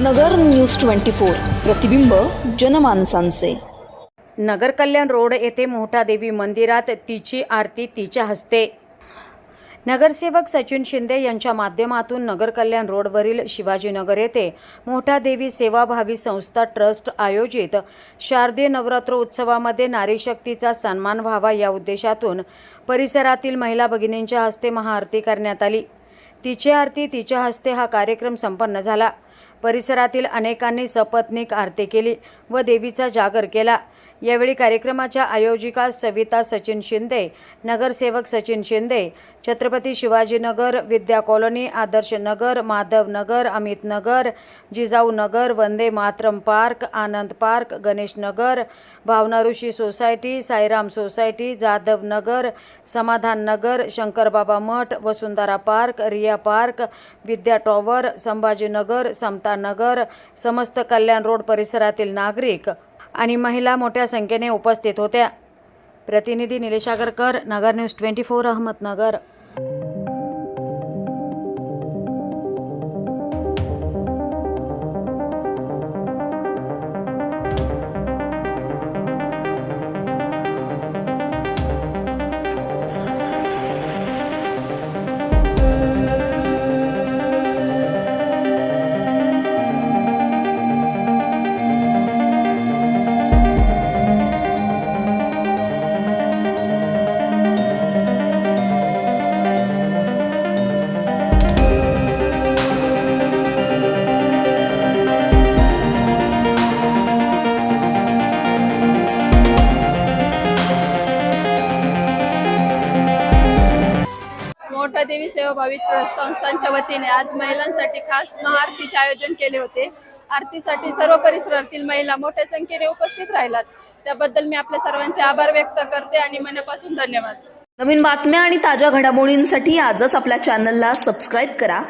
नगर news twenty four प्रतिबिंब जनमानसांचे. नगर कल्याण road येथे मोठा देवी मंदिरात तिची आरती तिच्या हस्ते. नगरसेवक सचिन शिंदे यांच्या माध्यमातून नगर कल्याण रोडवरील शिवाजीनगर येथे मोठा देवी सेवाभावी संस्था ट्रस्ट आयोजित शारदीय नवरात्र उत्सवामध्ये नारी शक्तीचा सन्मान व्हावा या उद्देशातून परिसरातील महिला भगिनींच्या हस्ते महाआरती करण्यात आली. तिची आरती तिच्या हस्ते हा कार्यक्रम संपन्न झाला. परिसरातील अनेकांनी सपत्नीक आरती केली व देवीचा जागर केला. यावेळी कार्यक्रमाच्या आयोजिका सविता सचिन शिंदे नगरसेवक Sachin Shinde Chhatrapati Shivajinagar Vidya colony Adarsh Nagar Madhav Nagar Amit Nagar Jijau Nagar Vande Mataram park Anand park Ganesh Nagar Bhavana Rishi society Sairam society Jadhav Nagar Samadhan Nagar Shankarbaba Math Vasundhara park Riya park Vidya tower Sambhajinagar Samata Nagar समस्त कल्याण road परिसरातील नागरिक आणि महिला मोठ्या संख्येने उपस्थित होत्या. प्रतिनिधी Nilesh Agarkar Nagar news twenty four Ahmednagar. मोठा देवी सेवाभावी ट्रस्ट संस्थांच्या वतीने आज महिलांसाठी खास महाआरतीचे आयोजन केले होते. आरतीसाठी सर्व परिसरातील महिला मोठ्या संख्येने उपस्थित राहिलात. त्याबद्दल मी आपल्या सर्वांचे आभार व्यक्त करते आणि मनापासून धन्यवाद. नवीन बातम्या आणि ताज्या घडामोडींसाठी आजच आपल्या चॅनलला सबस्क्राईब करा.